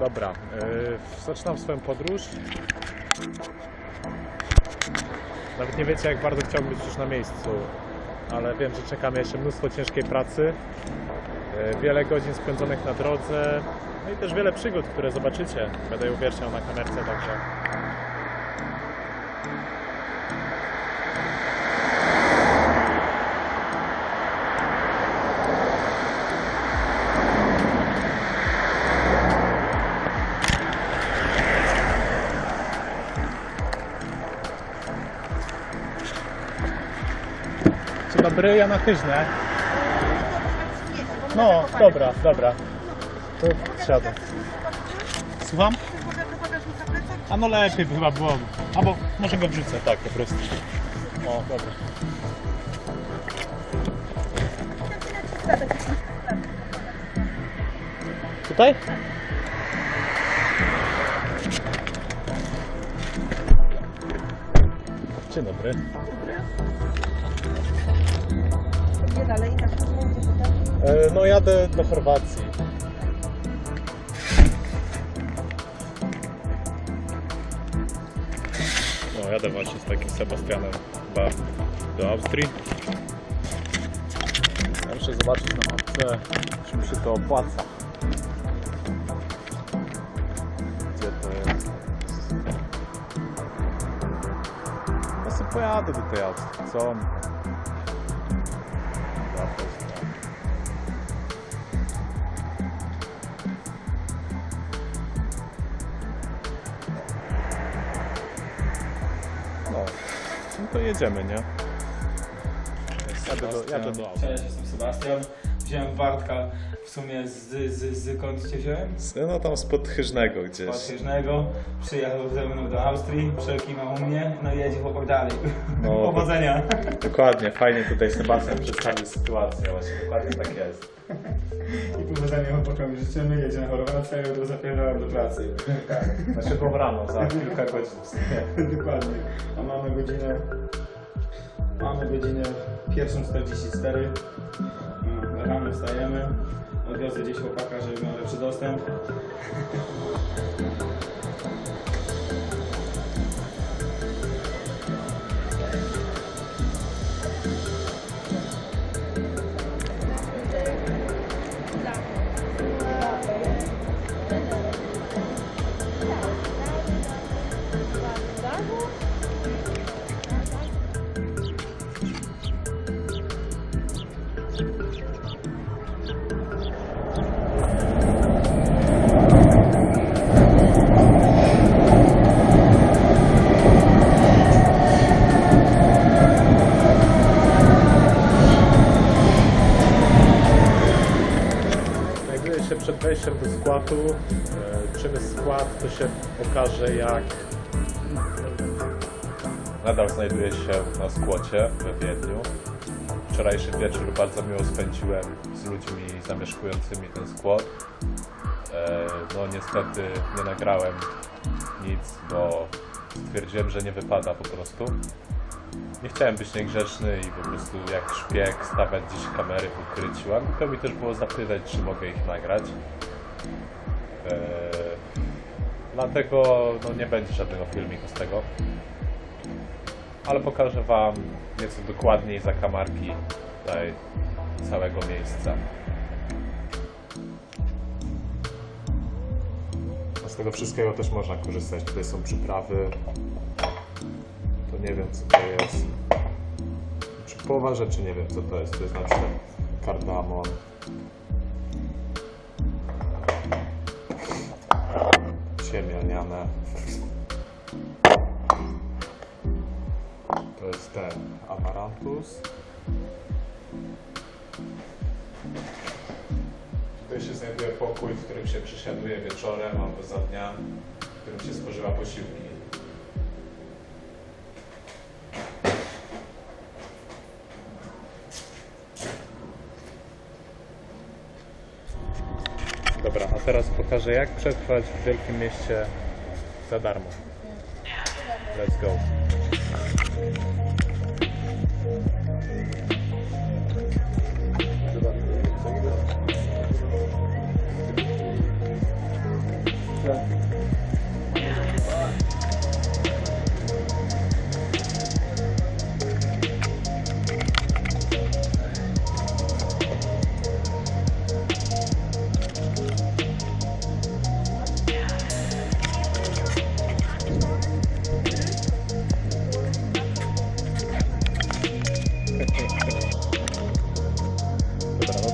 Dobra, yy, zaczynam swoją podróż. Nawet nie wiecie, jak bardzo chciałbym być już na miejscu, ale wiem, że czeka mnie jeszcze mnóstwo ciężkiej pracy, yy, wiele godzin spędzonych na drodze, no i też wiele przygód, które zobaczycie. Będę je uwieczniał na kamerce, także dobry, ja na Chyżne. No, dobra, dobra. To siadę. Słucham? A no lepiej by chyba było. Albo może go wrzucę tak po prostu. O, dobra. Tutaj? Dzień dobry. Gdzie dalej? Tak? E, No jadę do Chorwacji. No jadę właśnie z takim Sebastianem chyba do Austrii. Ja muszę zobaczyć na mapce, czy mi się to opłaca. Gdzie to jest? Ja sobie pojadę do tej Austrii, co? To jedziemy, nie? Jadę do, jadę do auta. Cześć, jestem Sebastian. Wziąłem Bartka w sumie z, z, z kąt cię wziąłem? No tam spod Chyżnego gdzieś. Patrzyżnego. Przyjechał ze mną do Austrii, przekiwał mnie, no i jedzie chłopak dalej. No. Powodzenia. Dokładnie, fajnie tutaj Sebastian przedstawił sytuację, właśnie dokładnie tak jest. I powodzenia chłopakom życzymy, jedzie na Chorwację, jutro zapierdalam do pracy. Znaczy było rano, za kilka godzin w sumie. Dokładnie. A mamy godzinę... Mamy godzinę 1.44. Rano wstajemy. Odwiozę gdzieś chłopaka, żeby miał lepszy dostęp. Znajduję się wejściem do składu. E, Czym jest skład, to się okaże jak... Nadal znajduję się na skłocie we Wiedniu. Wczorajszy wieczór bardzo miło spędziłem z ludźmi zamieszkującymi ten skład. E, No niestety nie nagrałem nic, bo stwierdziłem, że nie wypada po prostu. Nie chciałem być niegrzeczny i po prostu jak szpieg stawiać gdzieś kamery w ukryciu, a głupio mi też było zapytać, czy mogę ich nagrać. Eee, dlatego no, nie będzie żadnego filmiku z tego. Ale pokażę Wam nieco dokładniej zakamarki tutaj całego miejsca. Z tego wszystkiego też można korzystać. Tutaj są przyprawy. Nie wiem co to jest. Czy połowa rzeczy nie wiem co to jest. To jest na przykład kardamon. Siemię lniane. To jest ten amarantus. Tutaj się znajduje pokój, w którym się przysiaduje wieczorem albo za dnia, w którym się spożywa posiłki. Dobra, a teraz pokażę jak przetrwać w wielkim mieście za darmo. Let's go.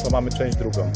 To mamy część drugą.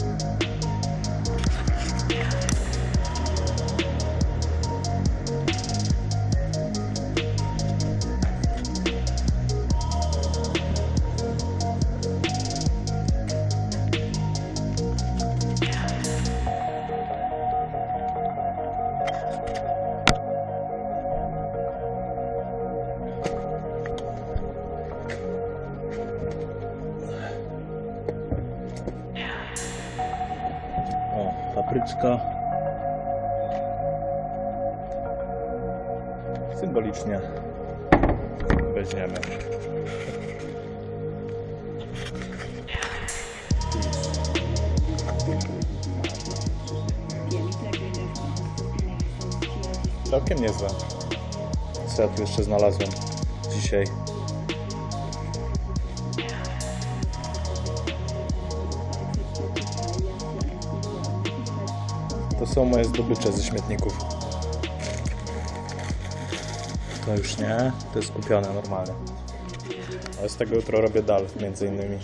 Papryczka. Symbolicznie weźmiemy. Całkiem niezłe. Co ja tu jeszcze znalazłem dzisiaj? To są moje zdobycze ze śmietników. To już nie, to jest kupione normalnie. Ale z tego jutro robię dal między innymi.